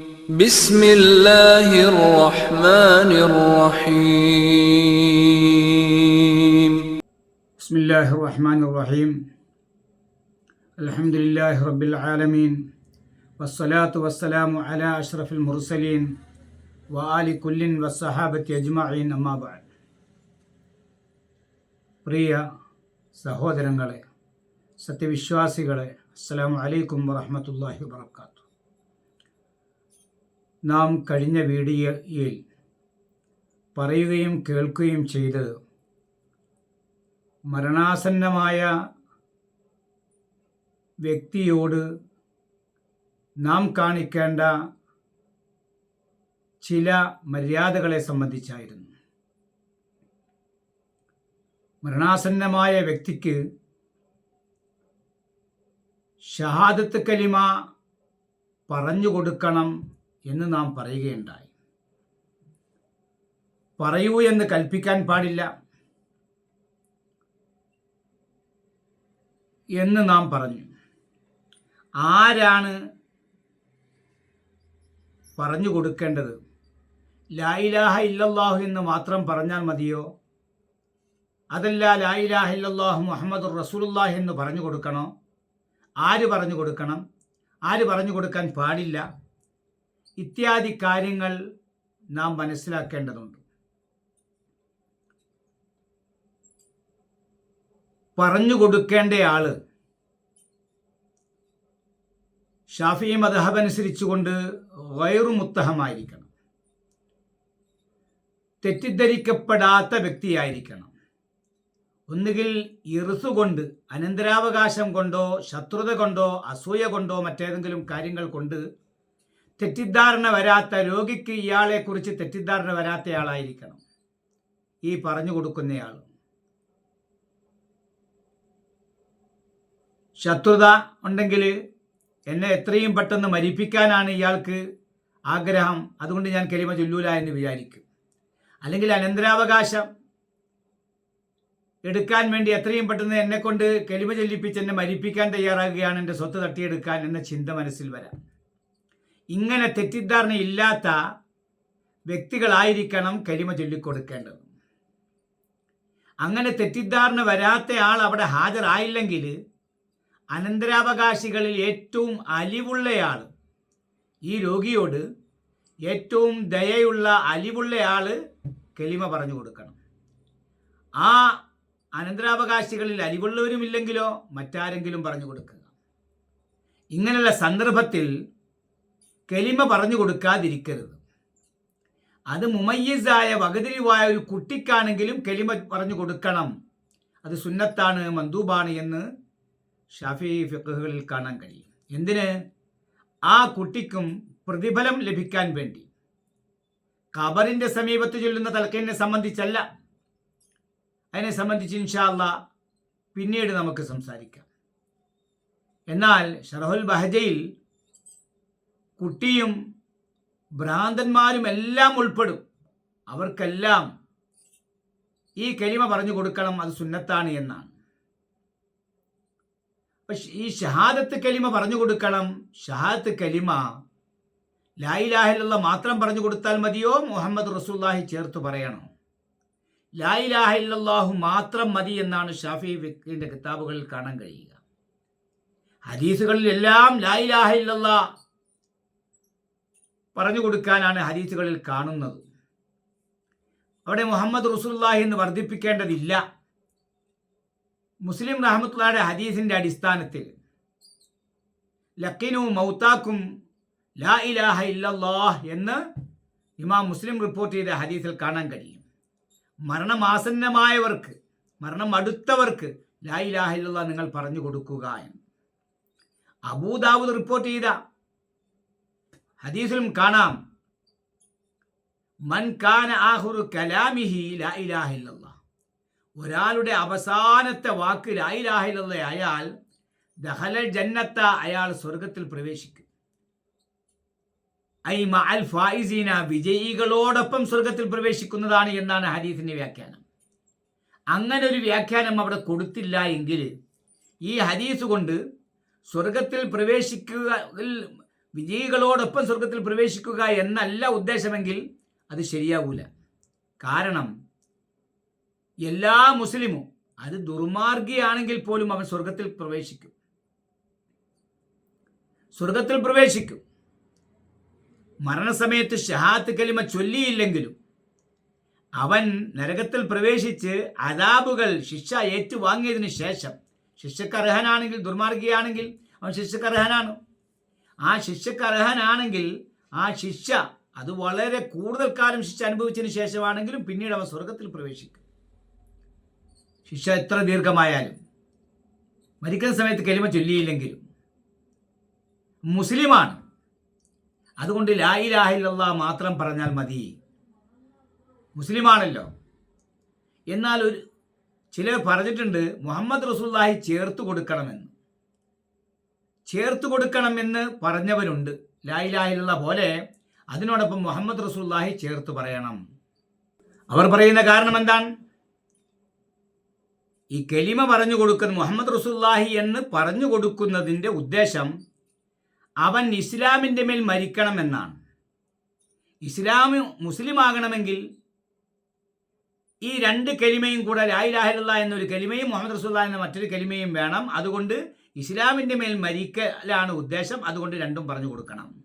بسم الله الرحمن الرحيم بسم الله الرحمن الرحيم الحمد لله رب العالمين والصلاة والسلام على أشرف المرسلين وآل كل والصحابة أجمعين أما بعد പ്രിയ സഹോദരങ്ങളെ സത്യവിശ്വാസികളെ അസ്സലാമു അലൈക്കും വറഹ്മത്തുള്ളാഹി വബറകാതുഹു നാം കഴിഞ്ഞ വീഡിയോയിൽ പറയുകയും കേൾക്കുകയും ചെയ്തത് മരണാസന്നമായ വ്യക്തിയോട് നാം കാണിക്കേണ്ട ചില മര്യാദകളെ സംബന്ധിച്ചായിരുന്നു. മരണാസന്നമായ വ്യക്തിക്ക് ഷഹാദത്ത് കലിമ പറഞ്ഞു കൊടുക്കണം എന്ന് നാം പറയുകയുണ്ടായി. പറയൂ എന്ന് കൽപ്പിക്കാൻ പാടില്ല. എന്ന് നാം പറഞ്ഞു. ആരാണ് പറഞ്ഞു കൊടുക്കേണ്ടത്? ലായിലാഹ ഇല്ലല്ലാഹു എന്ന് മാത്രം പറഞ്ഞാൽ മതിയോ? അതല്ല ലായിലാഹ ഇല്ലല്ലാഹു മുഹമ്മദ് റസൂലുല്ലാഹ് എന്ന് പറഞ്ഞു കൊടുക്കണോ? ആര് പറഞ്ഞു കൊടുക്കണം? ആര് പറഞ്ഞു കൊടുക്കാൻ പാടില്ല? ഇത്യാദി കാര്യങ്ങൾ നാം മനസ്സിലാക്കേണ്ടതുണ്ട്. പറഞ്ഞു കൊടുക്കേണ്ട ആൾ ഷാഫി മദഹബ് അനുസരിച്ചുകൊണ്ട് വയറു മുത്തഹമായിരിക്കണം. തെറ്റിദ്ധരിക്കപ്പെടാത്ത വ്യക്തിയായിരിക്കണം. ഒന്നുകിൽ ഇറുസു കൊണ്ട് അനന്തരാവകാശം കൊണ്ടോ ശത്രുത കൊണ്ടോ അസൂയ കൊണ്ടോ മറ്റേതെങ്കിലും കാര്യങ്ങൾ കൊണ്ട് തെറ്റിദ്ധാരണ വരാത്ത രോഗിക്ക് ഇയാളെക്കുറിച്ച് തെറ്റിദ്ധാരണ വരാത്തയാളായിരിക്കണം ഈ പറഞ്ഞു കൊടുക്കുന്നയാൾ. ശത്രുത ഉണ്ടെങ്കിൽ എന്നെ എത്രയും പെട്ടെന്ന് മരിപ്പിക്കാനാണ് ഇയാൾക്ക് ആഗ്രഹം. അതുകൊണ്ട് ഞാൻ കെലിമ ചൊല്ലൂല എന്ന് വിചാരിക്കും. അല്ലെങ്കിൽ അനന്തരാവകാശം എടുക്കാൻ വേണ്ടി എത്രയും പെട്ടെന്ന് എന്നെ കൊണ്ട് കെലിമ ചൊല്ലിപ്പിച്ച് എന്നെ മരിപ്പിക്കാൻ തയ്യാറാകുകയാണ് എന്റെ സ്വത്ത് തട്ടിയെടുക്കാൻ എന്ന ചിന്ത മനസ്സിൽ വരാം. ഇങ്ങനെ തെറ്റിദ്ധാരണ ഇല്ലാത്ത വ്യക്തികളായിരിക്കണം കരിമ ചൊല്ലിക്കൊടുക്കേണ്ടത്. അങ്ങനെ തെറ്റിദ്ധാരണ വരാത്ത ആൾ അവിടെ ഹാജരായില്ലെങ്കിൽ അനന്തരാവകാശികളിൽ ഏറ്റവും അലിവുള്ളയാൾ ഈ രോഗിയോട് ഏറ്റവും ദയയുള്ള അലിവുള്ളയാൾ കെളിമ പറഞ്ഞു കൊടുക്കണം. ആ അനന്തരാവകാശികളിൽ അലിവുള്ളവരുമില്ലെങ്കിലോ മറ്റാരെങ്കിലും പറഞ്ഞു കൊടുക്കുക. ഇങ്ങനെയുള്ള സന്ദർഭത്തിൽ കെലിമ പറഞ്ഞു കൊടുക്കാതിരിക്കരുത്. അത് മുമയ്യസായ വകതിരിവായ ഒരു കുട്ടിക്കാണെങ്കിലും കെലിമ പറഞ്ഞു കൊടുക്കണം. അത് സുന്നത്താണ് മന്ദൂബാണ് എന്ന് ഷാഫി ഫിഖുകളിൽ കാണാൻ കഴിയും. എന്തിന്? ആ കുട്ടിക്കും പ്രതിഫലം ലഭിക്കാൻ വേണ്ടി. ഖബറിന്റെ സമീപത്ത് ചൊല്ലുന്ന തലക്കനെ സംബന്ധിച്ചല്ല. അതിനെ സംബന്ധിച്ച് ഇൻഷാല്ല പിന്നീട് നമുക്ക് സംസാരിക്കാം. എന്നാൽ ഷറഹുൽ ബഹജയിൽ കുട്ടിയും ഭ്രാന്തന്മാരും എല്ലാം ഉൾപ്പെടും. അവർക്കെല്ലാം ഈ കലിമ പറഞ്ഞു കൊടുക്കണം അത് സുന്നത്താണ് എന്നാണ്. ഈ ഷഹാദത്ത് കലിമ പറഞ്ഞു കൊടുക്കണം ഷഹാദത്ത് കലിമ ലായിലാഹിലുള്ള മാത്രം പറഞ്ഞു കൊടുത്താൽ മതിയോ? മുഹമ്മദ് റസൂല്ലാഹി ചേർത്ത് പറയണോ. ലായിലാഹില്ലാഹു മാത്രം മതി എന്നാണ് ഷാഫി വ്യക്തിന്റെ കിതാബുകളിൽ കാണാൻ കഴിയുക. ഹദീസുകളിലെല്ലാം ലായിലാഹില്ല പറഞ്ഞു കൊടുക്കാനാണ് ഹദീസുകളിൽ കാണുന്നത്. അവിടെ മുഹമ്മദ് റസൂല്ലാഹി എന്ന് വർദ്ധിപ്പിക്കേണ്ടതില്ല. മുസ്ലിം റഹമത്തുള്ളയുടെ ഹദീസിന്റെ അടിസ്ഥാനത്തിൽ. ലക്കിനു മൗത്താക്കും ലാ ഇലാഹ ഇല്ലല്ലാഹ് എന്ന് ഇമാം മുസ്ലിം റിപ്പോർട്ട് ചെയ്ത ഹദീസിൽ കാണാൻ കഴിയും. മരണമാസന്നമായവർക്ക് മരണം അടുത്തവർക്ക് ലാ ഇലാഹ ഇല്ലല്ലാഹ് നിങ്ങൾ പറഞ്ഞു കൊടുക്കുക എന്ന്. അബൂദാവൂദ് റിപ്പോർട്ട് ചെയ്ത ഹദീസിലും കാണാം. മൻ കാന ആഹുറു കലാമിഹി ലാ ഇലാഹ ഇല്ലല്ലാഹ് ഒരാളുടെ അവസാനത്തെ വാക്ക് ലായിലാഹില്ല അയാൾ ദഹലൽ ജന്നത്ത അയാൾ സ്വർഗത്തിൽ പ്രവേശിക്കും. ഐ മഅൽ ഫായിസീന വിജയികളോടൊപ്പം സ്വർഗത്തിൽ പ്രവേശിക്കുന്നതാണ് എന്നാണ് ഹദീസിന്റെ വ്യാഖ്യാനം. അങ്ങനെ ഒരു വ്യാഖ്യാനം അവിടെ കൊടുത്തില്ല എങ്കിൽ ഈ ഹദീസ് കൊണ്ട് സ്വർഗത്തിൽ പ്രവേശിക്കുക വിജയികളോടൊപ്പം സ്വർഗത്തിൽ പ്രവേശിക്കുക എന്നല്ല ഉദ്ദേശമെങ്കിൽ അത് ശരിയാവൂല. കാരണം എല്ലാ മുസ്ലിമും അത് ദുർമാർഗിയാണെങ്കിൽ പോലും അവൻ സ്വർഗത്തിൽ പ്രവേശിക്കും. സ്വർഗത്തിൽ പ്രവേശിക്കും. മരണസമയത്ത് ഷഹാത്ത് കലിമ ചൊല്ലിയില്ലെങ്കിലും അവൻ നരകത്തിൽ പ്രവേശിച്ച് അതാബുകൾ ശിക്ഷ ഏറ്റുവാങ്ങിയതിന് ശേഷം ശിക്ഷക്കർഹനാണെങ്കിൽ ദുർമാർഗിയാണെങ്കിൽ അവൻ ശിക്ഷക്കർഹനാണ്. ആ ശിക്ഷക്ക് അർഹനാണെങ്കിൽ ആ ശിക്ഷ അത് വളരെ കൂടുതൽ കാലം ശിക്ഷ അനുഭവിച്ചതിന് ശേഷമാണെങ്കിലും പിന്നീട് അവൻ സ്വർഗത്തിൽ പ്രവേശിക്കും. ശിക്ഷ എത്ര ദീർഘമായാലും മരിക്കുന്ന സമയത്ത് കലിമ ചൊല്ലിയില്ലെങ്കിലും മുസ്ലിമാണ്. അതുകൊണ്ട് ലായി ലാഹില്ല മാത്രം പറഞ്ഞാൽ മതി. മുസ്ലിമാണല്ലോ. എന്നാൽ ഒരു ചിലർ പറഞ്ഞിട്ടുണ്ട് മുഹമ്മദ് റസൂല്ലാഹി ചേർത്ത് കൊടുക്കണമെന്ന്. ചേർത്ത് കൊടുക്കണമെന്ന് പറഞ്ഞവരുണ്ട്. ലായിലായിലുള്ള പോലെ അതിനോടൊപ്പം മുഹമ്മദ് റസൂല്ലാഹി ചേർത്ത് പറയണം. അവർ പറയുന്ന കാരണം എന്താണ്? ഈ കെലിമ പറഞ്ഞു കൊടുക്കുന്ന മുഹമ്മദ് റസൂല്ലാഹി എന്ന് പറഞ്ഞു കൊടുക്കുന്നതിന്റെ ഉദ്ദേശം അവൻ ഇസ്ലാമിന്റെ മേൽ മരിക്കണമെന്നാണ് ഇസ്ലാം മുസ്ലിം ആകണമെങ്കിൽ ഈ രണ്ട് കലിമയും കൂടെ ലായിലാഹിലുള്ള എന്നൊരു കലിമയും മുഹമ്മദ് റസൂല്ല എന്ന മറ്റൊരു കലിമയും വേണം. അതുകൊണ്ട് ഇസ്ലാമിന്റെ മേൽ മരിക്കലാണ് ഉദ്ദേശം. അതുകൊണ്ട് രണ്ടും പറഞ്ഞു കൊടുക്കണം.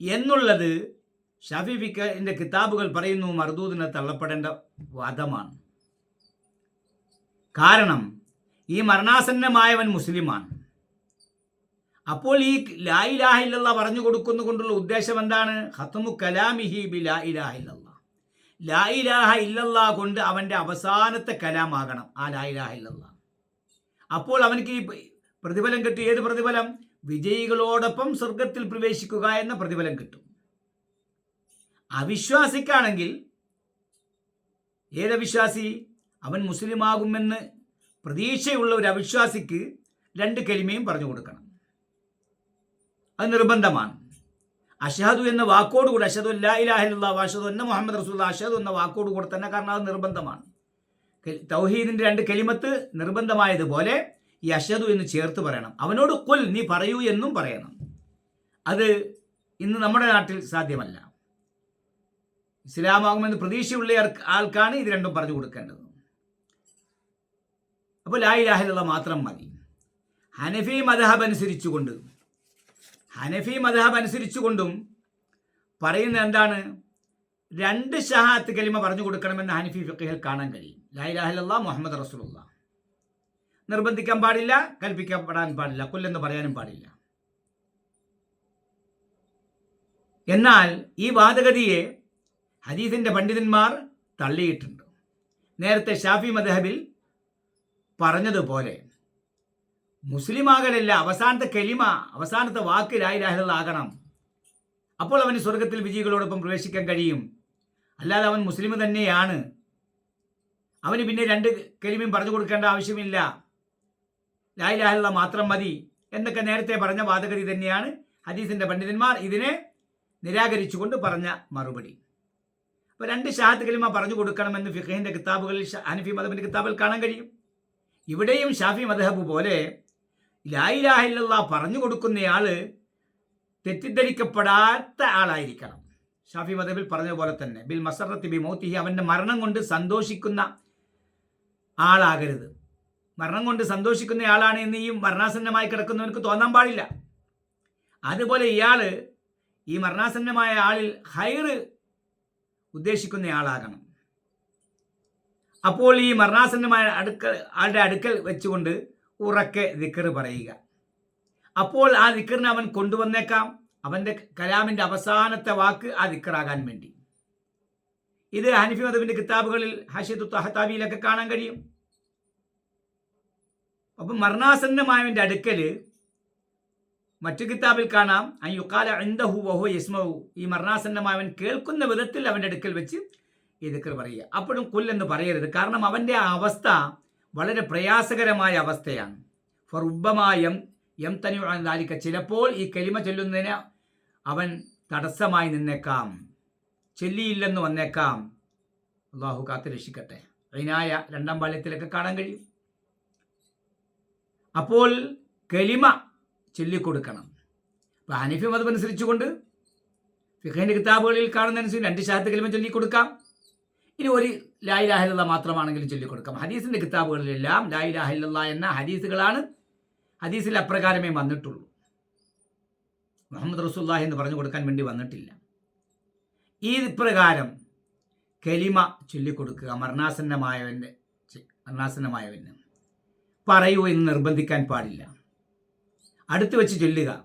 എന്നുള്ളത് ഷാഫി ഫിക്കിന്റെ കിതാബുകൾ പറയുന്നു മർദൂദിനെ തള്ളപ്പെടേണ്ട വാദമാണ് കാരണം ഈ മരണാസന്നമായവൻ മുസ്ലിമാണ്. അപ്പോൾ ഈ ലാ ഇലാഹില്ല പറഞ്ഞു കൊടുക്കുന്നു കൊണ്ടുള്ള ഉദ്ദേശം എന്താണ്? ഹത്തമു കലാമിഹി ബി ലാ ഇലാഹില്ല ലാ ഇലാഹ ഇല്ലല്ലാ കൊണ്ട് അവന്റെ അവസാനത്തെ കലാമാകണം ആ ലാ ഇലാഹ ഇല്ലല്ലാ അപ്പോൾ അവനക്ക് ഈ പ്രതിഫലം കിട്ടും. ഏത് പ്രതിഫലം? വിജയികളോടൊപ്പം സ്വർഗത്തിൽ പ്രവേശിക്കുക എന്ന പ്രതിഫലം കിട്ടും. അവിശ്വാസിക്കാണെങ്കിൽ ഏതവിശ്വാസി? അവൻ മുസ്ലിമാകുമെന്ന് പ്രതീക്ഷയുള്ള ഒരു അവിശ്വാസിക്ക് രണ്ട് കലിമയും പറഞ്ഞു കൊടുക്കണം. അത് നിർബന്ധമാണ്. അഷഹദു എന്ന വാക്കോടുകൂടി അഷദു അല്ലാ ഇലാഹില്ല അഷദു എന്ന മുഹമ്മദ് റസൂൽ അഷദു എന്ന വാക്കോടുകൂടെ തന്നെ കാരണം അത് നിർബന്ധമാണ്. തൗഹീദിന്റെ രണ്ട് കലിമത്ത് നിർബന്ധമായതുപോലെ ഈ അഷദു എന്ന് ചേർത്ത് പറയണം. അവനോട് കൊൽ നീ പറയൂ എന്നും പറയണം. അത് ഇന്ന് നമ്മുടെ നാട്ടിൽ സാധ്യമല്ല. ഇസ്ലാമാകുമെന്ന് പ്രതീക്ഷയുള്ള ആൾക്കാണ് ഇത് രണ്ടും പറഞ്ഞു കൊടുക്കേണ്ടത്. അപ്പോൾ ലാ ഇലാഹിലുള്ള മാത്രം മതി. ഹനഫി മദഹബ് അനുസരിച്ചുകൊണ്ട് ഹനഫി മദഹബ് അനുസരിച്ചുകൊണ്ടും പറയുന്ന എന്താണ്? രണ്ട് ഷഹാത്ത് കലിമ പറഞ്ഞു കൊടുക്കണമെന്ന് ഹനഫി ഫിഖിൽ കാണാൻ കഴിയും. ലായിലാഹില്ല മുഹമ്മദ് റസൂലുള്ള. നിർബന്ധിക്കാൻ പാടില്ല കൽപ്പിക്കപ്പെടാൻ പാടില്ല കൊല്ലെന്ന് പറയാനും പാടില്ല. എന്നാൽ ഈ വാദഗതിയെ ഹദീസിന്റെ പണ്ഡിതന്മാർ തള്ളിയിട്ടുണ്ട്. നേരത്തെ ഷാഫി മദഹബിൽ പറഞ്ഞതുപോലെ മുസ്ലിം ആകലല്ല അവസാനത്തെ കലിമ അവസാനത്തെ വാക്ക് ലായിലാഹിലാകണം അപ്പോൾ അവന് സ്വർഗത്തിൽ വിജയികളോടൊപ്പം പ്രവേശിക്കാൻ കഴിയും. അല്ലാതെ അവൻ മുസ്ലിം തന്നെയാണ്. അവന് പിന്നെ രണ്ട് കലിമയും പറഞ്ഞു കൊടുക്കേണ്ട ആവശ്യമില്ല. ലായിലാഹില്ല മാത്രം മതി എന്നൊക്കെ നേരത്തെ പറഞ്ഞ വാദഗതി തന്നെയാണ് ഹദീസിന്റെ പണ്ഡിതന്മാർ ഇതിനെ നിരാകരിച്ചുകൊണ്ട് പറഞ്ഞ മറുപടി. അപ്പോൾ രണ്ട് ഷാഹത്ത് കലിമ പറഞ്ഞു കൊടുക്കണമെന്ന് ഫിഖഹിന്റെ കിതാബുകളിൽ ഹനഫി മദബിന്റെ കിതാബിൽ കാണാൻ കഴിയും. ഇവിടെയും ഷാഫി മദഹബ് പോലെ ലായിലാഹില്ല പറഞ്ഞു കൊടുക്കുന്നയാൾ തെറ്റിദ്ധരിക്കപ്പെടാത്ത ആളായിരിക്കണം. ഷാഫി മദബിൽ പറഞ്ഞ പോലെ തന്നെ ബിൽ മസറത്ത് ബി മോത്തിഹി അവന്റെ മരണം കൊണ്ട് സന്തോഷിക്കുന്ന ആളാകരുത്. മരണം കൊണ്ട് സന്തോഷിക്കുന്ന ആളാണ് എന്ന് ഈ മരണാസന്നമായി കിടക്കുന്നവനക്ക് തോന്നാൻ പാടില്ല. അതുപോലെ ഇയാൾ ഈ മരണാസന്നമായ ആളിൽ ഹൈറ് ഉദ്ദേശിക്കുന്ന ആളാകണം അപ്പോൾ ഈ മരണാസന്നമായ അടുക്കൽ ആളുടെ അടുക്കൽ വെച്ചുകൊണ്ട് ഉറക്കെ ദിക്കർ പറയുക. അപ്പോൾ ആ ദിക്കറിനെ അവൻ കൊണ്ടുവന്നേക്കാം. അവന്റെ കലാമിന്റെ അവസാനത്തെ വാക്ക് ആ ദിക്കറാകാൻ വേണ്ടി. ഇത് ഹനിഫി മധുവിന്റെ കിതാബുകളിൽ ഹഷീദ് തഹത്താബിയിലൊക്കെ കാണാൻ കഴിയും. അപ്പം മരണാസന്നമായവന്റെ അടുക്കൽ മറ്റു കിതാബിൽ കാണാം. അയ്യുക്കാല എന്തഹു വഹു യസ്മഹു ഈ മരണാസന്നമായവൻ കേൾക്കുന്ന വിധത്തിൽ അവന്റെ അടുക്കൽ വെച്ച് ഈ ദിക്കർ പറയുക. അപ്പോഴും കൊല്ലെന്ന് പറയരുത്. കാരണം അവന്റെ ആ അവസ്ഥ വളരെ പ്രയാസകരമായ അവസ്ഥയാണ്. ഫറുബമായം എം തനിക്ക് ചിലപ്പോൾ ഈ കലിമ ചൊല്ലുന്നതിന് അവൻ തടസ്സമായി നിന്നേക്കാം. ചെല്ലിയില്ലെന്ന് വന്നേക്കാം. അള്ളാഹു കാത്തു രക്ഷിക്കട്ടെ അതിനായ രണ്ടാം ബാല്യത്തിലൊക്കെ കാണാൻ കഴിയും. അപ്പോൾ കലിമ ചൊല്ലിക്കൊടുക്കണം. അപ്പോൾ ഹനഫി മതം അനുസരിച്ചുകൊണ്ട് ഫിഖിന്റെ കിതാബുകളിൽ കാണുന്നതനുസരിച്ച് രണ്ട് ഷാഹത്ത് കലിമ ചൊല്ലിക്കൊടുക്കാം. ഇനി ഒരു ലായിലാഹില്ല മാത്രമാണെങ്കിലും ചൊല്ലിക്കൊടുക്കാം. ഹദീസിന്റെ കിതാബുകളിലെല്ലാം ലായിലാഹില്ല എന്ന ഹദീസുകളാണ് ഹദീസിൽ അപ്രകാരമേ വന്നിട്ടുള്ളൂ. മുഹമ്മദ് റസൂല്ലാഹി എന്ന് പറഞ്ഞു കൊടുക്കാൻ വേണ്ടി വന്നിട്ടില്ല. ഈ പ്രകാരം കലിമ ചൊല്ലിക്കൊടുക്കുക മരണാസന്നമായവന്റെ മരണാസന്നമായവന്. പറയൂ എന്ന് നിർബന്ധിക്കാൻ പാടില്ല. അടുത്ത് വെച്ച് ചൊല്ലുക.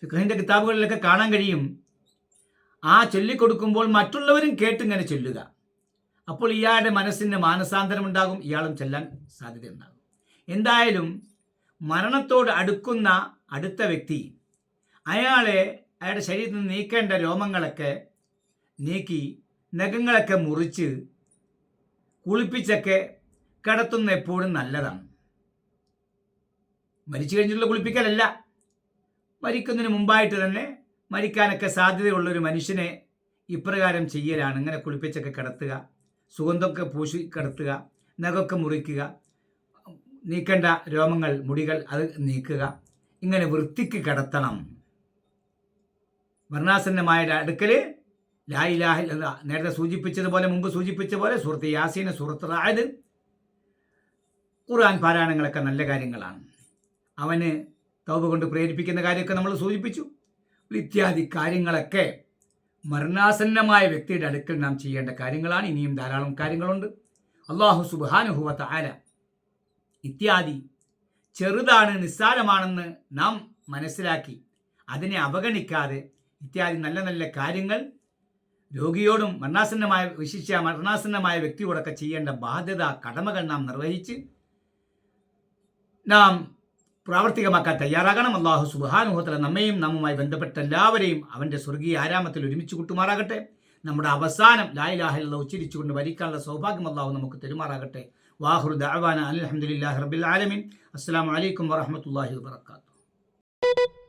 ഫിഖഹിന്റെ കിതാബുകളിലൊക്കെ കാണാൻ കഴിയും. ആ ചൊല്ലിക്കൊടുക്കുമ്പോൾ മറ്റുള്ളവരും കേട്ടിങ്ങനെ ചൊല്ലുക. അപ്പോൾ ഇയാളുടെ മനസ്സിന് മാനസാന്തരം ഉണ്ടാകും ഇയാളും ചെല്ലാൻ സാധ്യതയുണ്ടാകും. എന്തായാലും മരണത്തോട് അടുക്കുന്ന അടുത്ത വ്യക്തി അയാളെ അയാളുടെ ശരീരത്തിൽ നിന്ന് നീക്കേണ്ട രോമങ്ങളൊക്കെ നീക്കി നഖങ്ങളൊക്കെ മുറിച്ച് കുളിപ്പിച്ചൊക്കെ കിടത്തുന്ന എപ്പോഴും നല്ലതാണ്. മരിച്ചു കഴിഞ്ഞിട്ടുള്ള കുളിപ്പിക്കലല്ല. മരിക്കുന്നതിന് മുമ്പായിട്ട് തന്നെ മരിക്കാനൊക്കെ സാധ്യതയുള്ള ഒരു മനുഷ്യനെ ഇപ്രകാരം ചെയ്യലാണ്. ഇങ്ങനെ കുളിപ്പിച്ചൊക്കെ കിടത്തുക സുഗന്ധമൊക്കെ പൂശി കിടത്തുക നഖമൊക്കെ മുറിക്കുക നീക്കേണ്ട രോമങ്ങൾ മുടികൾ അത് നീക്കുക ഇങ്ങനെ വൃത്തിക്ക് കിടത്തണം. വർണാസന്നമായ അടുക്കൽ ലായിലാഹിൽ നേരത്തെ സൂചിപ്പിച്ചതുപോലെ മുമ്പ് സൂചിപ്പിച്ച പോലെ സുഹൃത്ത് യാസീന സുഹൃത്ത് റായത് ഖുർആൻ പാരായണങ്ങളൊക്കെ നല്ല കാര്യങ്ങളാണ്. അവന് തൗബ കൊണ്ട് പ്രേരിപ്പിക്കുന്ന കാര്യമൊക്കെ നമ്മൾ സൂചിപ്പിച്ചു. ഇത്യാദി കാര്യങ്ങളൊക്കെ മരണാസന്നമായ വ്യക്തിയുടെ അടുക്കൽ നാം ചെയ്യേണ്ട കാര്യങ്ങളാണ്. ഇനിയും ധാരാളം കാര്യങ്ങളുണ്ട്. അള്ളാഹു സുബാനുഹുവത്ത ആല ഇത്യാദി ചെറുതാണ് നിസ്സാരമാണെന്ന് നാം മനസ്സിലാക്കി അതിനെ അവഗണിക്കാതെ ഇത്യാദി നല്ല നല്ല കാര്യങ്ങൾ രോഗിയോടും മരണാസന്നമായ വിശിഷ്യ മരണാസന്നമായ വ്യക്തിയോടൊക്കെ ചെയ്യേണ്ട ബാധ്യത കടമകൾ നാം നിർവഹിച്ച് നാം പ്രാവർത്തികമാക്കാൻ തയ്യാറാകണം. അള്ളാഹു സുബാനുഹോത്തല നമ്മയും നമ്മുമായി ബന്ധപ്പെട്ട എല്ലാവരെയും അവന്റെ സ്വർഗീയ ആരാമത്തിൽ ഒരുമിച്ച് കൂട്ടുമാറാകട്ടെ. നമ്മുടെ അവസാനം ലായിലാഹിലുള്ള ഉച്ചരിച്ചുകൊണ്ട് വരിക്കാനുള്ള സൗഭാഗ്യം അള്ളാഹു നമുക്ക് തെരുമാറാകട്ടെ. വാഹുർ ദഅവാന അലഹമുല്ലാ റബിൽ ആലമിൻ. അസ്സാം വലൈക്കും വറഹമത്തല്ലാഹി വാത്തു